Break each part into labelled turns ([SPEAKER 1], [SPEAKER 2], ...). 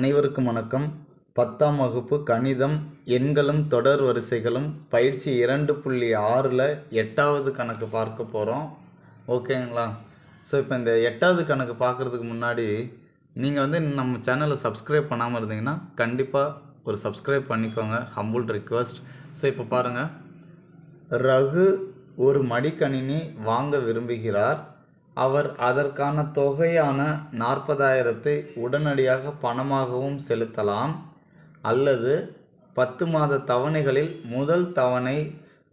[SPEAKER 1] அனைவருக்கும் வணக்கம். பத்தாம் வகுப்பு கணிதம் எண்களும் தொடர் வரிசைகளும் பயிற்சி இரண்டு புள்ளி ஆறில் எட்டாவது கணக்கு பார்க்க போகிறோம் ஓகேங்களா? ஸோ இப்போ இந்த எட்டாவது கணக்கு பார்க்குறதுக்கு முன்னாடி நீங்கள் வந்து நம்ம சேனலை சப்ஸ்கிரைப் பண்ணாமல் இருந்தீங்கன்னா கண்டிப்பாக ஒரு சப்ஸ்கிரைப் பண்ணிக்கோங்க. ஹம்புல் ரிக்வஸ்ட் ஸோ இப்போ பாருங்கள் ரகு ஒரு மடிக்கணினி வாங்க விரும்புகிறார். அவர் அதற்கான தொகையான நாற்பதாயிரத்தை உடனடியாக பணமாகவும் செலுத்தலாம் அல்லது பத்து மாத தவணைகளில் முதல் தவணை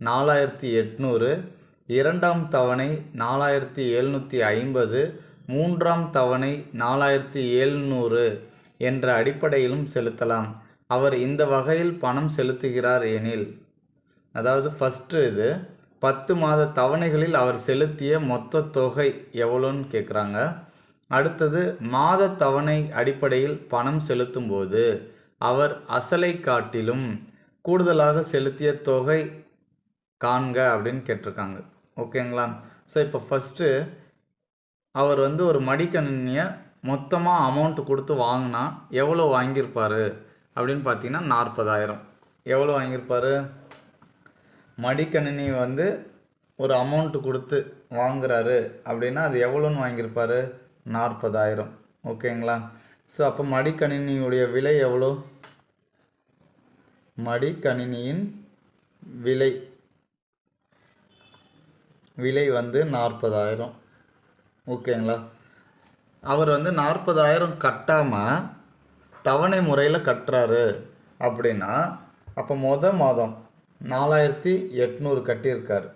[SPEAKER 1] நாலாயிரத்தி எட்நூறு இரண்டாம் தவணை நாலாயிரத்தி எழுநூற்றி ஐம்பது மூன்றாம் தவணை நாலாயிரத்தி எழுநூறு என்ற அடிப்படையிலும் செலுத்தலாம். அவர் இந்த வகையில் பணம் செலுத்துகிறார் எனில் அதாவது ஃபஸ்ட்டு இது பத்து மாத தவணைகளில் அவர் செலுத்திய மொத்த தொகை எவ்வளோன்னு கேட்குறாங்க அடுத்தது மாத தவணை அடிப்படையில் பணம் செலுத்தும்போது அவர் அசலை காட்டிலும் கூடுதலாக செலுத்திய தொகை காண்க அப்படின்னு கேட்டிருக்காங்க. ஓகேங்களா? ஸோ இப்போ ஃபஸ்ட்டு அவர் வந்து ஒரு மடிக்கணினியை மொத்தமாக அமௌண்ட் கொடுத்து வாங்கினா எவ்வளோ வாங்கியிருப்பார் அப்படின்னு பார்த்தீங்கன்னா நாற்பதாயிரம். எவ்வளோ வாங்கியிருப்பார்? மடிக்கணினி வந்து ஒரு அமௌண்ட்டு கொடுத்து வாங்குறாரு அப்படின்னா அது எவ்வளோன்னு வாங்கியிருப்பாரு? நாற்பதாயிரம். ஓகேங்களா? ஸோ அப்போ மடிக்கணினியுடைய விலை எவ்வளோ மடிக்கணினியின் விலை விலை வந்து நாற்பதாயிரம். ஓகேங்களா? அவர் வந்து நாற்பதாயிரம் கட்டாமல் தவணை முறையில் கட்டுறாரு அப்படின்னா அப்போ மொதல் மாதம் நாலாயிரத்தி எட்நூறு கட்டியிருக்கார்.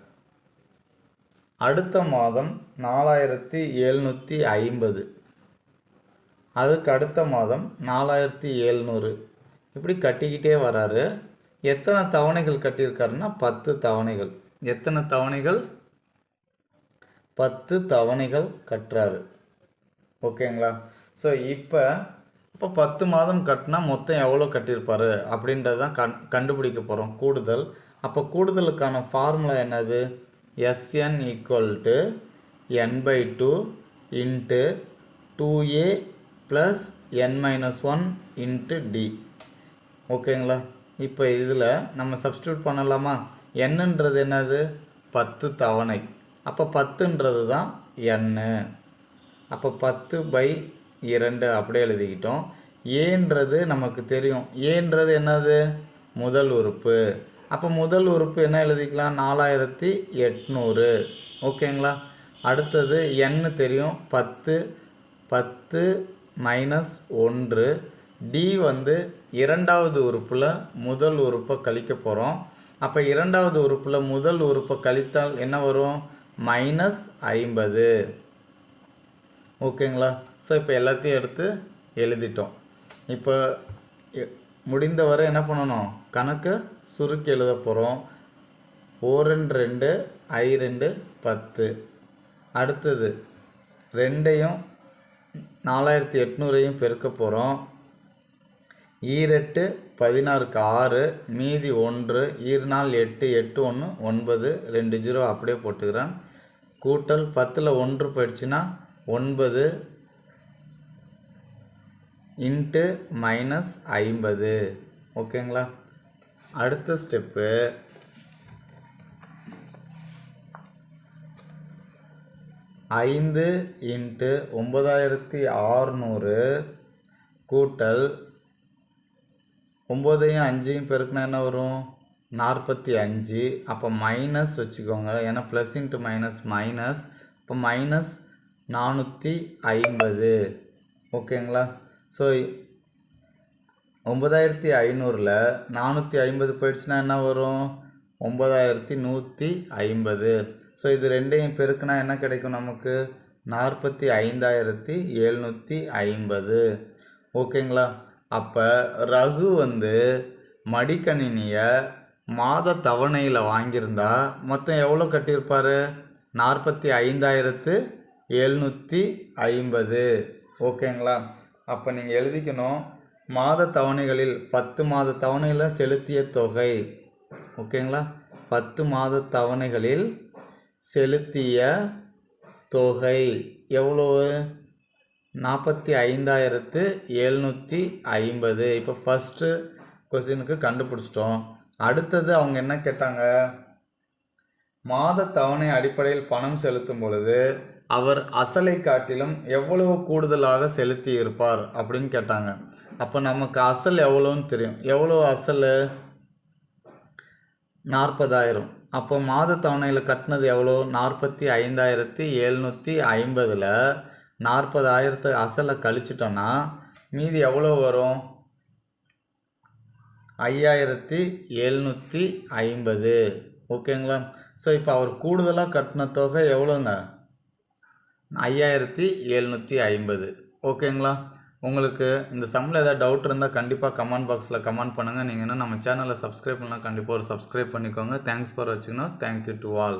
[SPEAKER 1] அடுத்த மாதம் நாலாயிரத்தி எழுநூற்றி ஐம்பது. அதுக்கு அடுத்த மாதம் நாலாயிரத்தி எழுநூறு. இப்படி கட்டிக்கிட்டே வராரு. எத்தனை தவணைகள் கட்டியிருக்காருன்னா பத்து தவணைகள். எத்தனை தவணைகள்? பத்து தவணைகள் கட்டுறாரு. ஓகேங்களா? ஸோ இப்போ இப்போ பத்து மாதம் கட்டினா மொத்தம் எவ்வளோ கட்டியிருப்பார்? அப்படின்றது தான் கண் கண்டுபிடிக்க போகிறோம் கூடுதல். அப்போ கூடுதலுக்கான ஃபார்முலா என்னது? S N equal to N by two into two A plus N minus one into D ஓகேங்களா இப்போ இதில் நம்ம சப்ஸ்டியூட் பண்ணலாமா? என்னன்றது என்னது? பத்து தவணை. அப்போ பத்துன்றது தான் எண்ணு அப்போ பத்து பை இரண்டு அப்படியே எழுதிக்கிட்டோம். ஏன்றது நமக்கு தெரியும். ஏன்றது என்னது? முதல் உறுப்பு. அப்போ முதல் உறுப்பு என்ன எழுதிக்கலாம்? நாலாயிரத்தி எட்நூறு. ஓகேங்களா? அடுத்தது என்னு தெரியும். பத்து பத்து மைனஸ் ஒன்று. டி வந்து இரண்டாவது உறுப்பில் முதல் உறுப்பை கழிக்க போகிறோம் அப்போ இரண்டாவது உறுப்பில் முதல் உறுப்பை கழித்தால் என்ன வரும்? மைனஸ் ஐம்பது. ஓகேங்களா? ஸோ இப்போ எல்லாத்தையும் எடுத்து எழுதிட்டோம். இப்போ முடிந்தவரை என்ன பண்ணணும்? கணக்கு சுருக்கி எழுத போகிறோம் ஓ ரெண்டு ரெண்டு ஐ ரெண்டு பத்து. அடுத்தது ரெண்டையும் நாலாயிரத்தி எட்நூறையும் பெருக்க போகிறோம் ஈரெட்டு பதினாறுக்கு ஆறு மீதி ஒன்று ஈர் நாள் எட்டு எட்டு ஒன்று ஒன்பது ரெண்டு ஜீரோ அப்படியே போட்டுக்கிறேன். கூட்டல் பத்தில் ஒன்று போயிடுச்சுன்னா ஒன்பது இன்ட்டு மைனஸ் ஐம்பது. ஓகேங்களா? அடுத்த ஸ்டெப்பு ஐந்து இன்ட்டு ஒம்பதாயிரத்தி ஆறுநூறு கூட்டல் ஒம்போதையும் அஞ்சையும் பெருக்குனா என்ன வரும்? நாற்பத்தி அஞ்சு. அப்போ மைனஸ் வச்சுக்கோங்க. ஏன்னா ப்ளஸ் இன்ட்டு மைனஸ் மைனஸ் இப்போ மைனஸ் நானூற்றி ஐம்பது. ஓகேங்களா? ஸோ ஒம்பதாயிரத்தி ஐநூறில் நானூற்றி ஐம்பது போயிடுச்சுன்னா என்ன வரும்? ஒம்பதாயிரத்தி நூற்றி ஐம்பது. ஸோ இது ரெண்டையும் பெருக்குனா என்ன கிடைக்கும் நமக்கு? நாற்பத்தி ஐந்தாயிரத்தி எழுநூற்றி ஐம்பது. ஓகேங்களா? அப்போ ரகு வந்து மடிக்கணினியை மாத தவணையில் வாங்கியிருந்தா மொத்தம் எவ்வளோ கட்டியிருப்பார்? நாற்பத்தி ஐந்தாயிரத்து எழுநூற்றி ஐம்பது. ஓகேங்களா? அப்போ நீங்கள் எழுதிக்கணும் மாத தவணைகளில் பத்து மாத தவணையில் செலுத்திய தொகை. ஓகேங்களா? பத்து மாத தவணைகளில் செலுத்திய தொகை எவ்வளோ நாற்பத்தி ஐந்தாயிரத்து எழுநூற்றி ஐம்பது. இப்போ ஃபஸ்ட்டு கொஸ்டினுக்கு கண்டுபிடிச்சிட்டோம். அடுத்தது அவங்க என்ன கேட்டாங்க? மாத தவணை அடிப்படையில் பணம் செலுத்தும் பொழுது அவர் அசலை காட்டிலும் எவ்வளவு கூடுதலாக செலுத்தி இருப்பார் அப்படின்னு கேட்டாங்க. அப்போ நமக்கு அசல் எவ்வளோன்னு தெரியும். எவ்வளோ அசல்? நாற்பதாயிரம். அப்போ மாத தவணையில் கட்டினது எவ்வளோ நாற்பத்தி ஐந்தாயிரத்தி எழுநூற்றி ஐம்பதில் நாற்பதாயிரத்து அசலை கழிச்சிட்டோன்னா மீதி எவ்வளோ வரும்? ஐயாயிரத்தி எழுநூற்றி ஐம்பது. ஓகேங்களா? ஸோ இப்போ அவர் கூடுதலாக கட்டின தொகை எவ்வளோங்க ஐயாயிரத்தி எழுநூற்றி ஐம்பது. ஓகேங்களா? உங்களுக்கு இந்த சம்மில் ஏதாவது டவுட் இருந்தால் கண்டிப்பாக கமெண்ட் பாக்ஸில் கமெண்ட் பண்ணுங்கள் நீங்கள் என்ன நம்ம சேனலை சப்ஸ்கிரைப் பண்ணால் கண்டிப்பாக ஒரு சப்ஸ்கிரைப் பண்ணிக்கோங்க. தேங்க்ஸ் ஃபார் வச்சுக்கணும் தேங்க்யூ டு ஆல்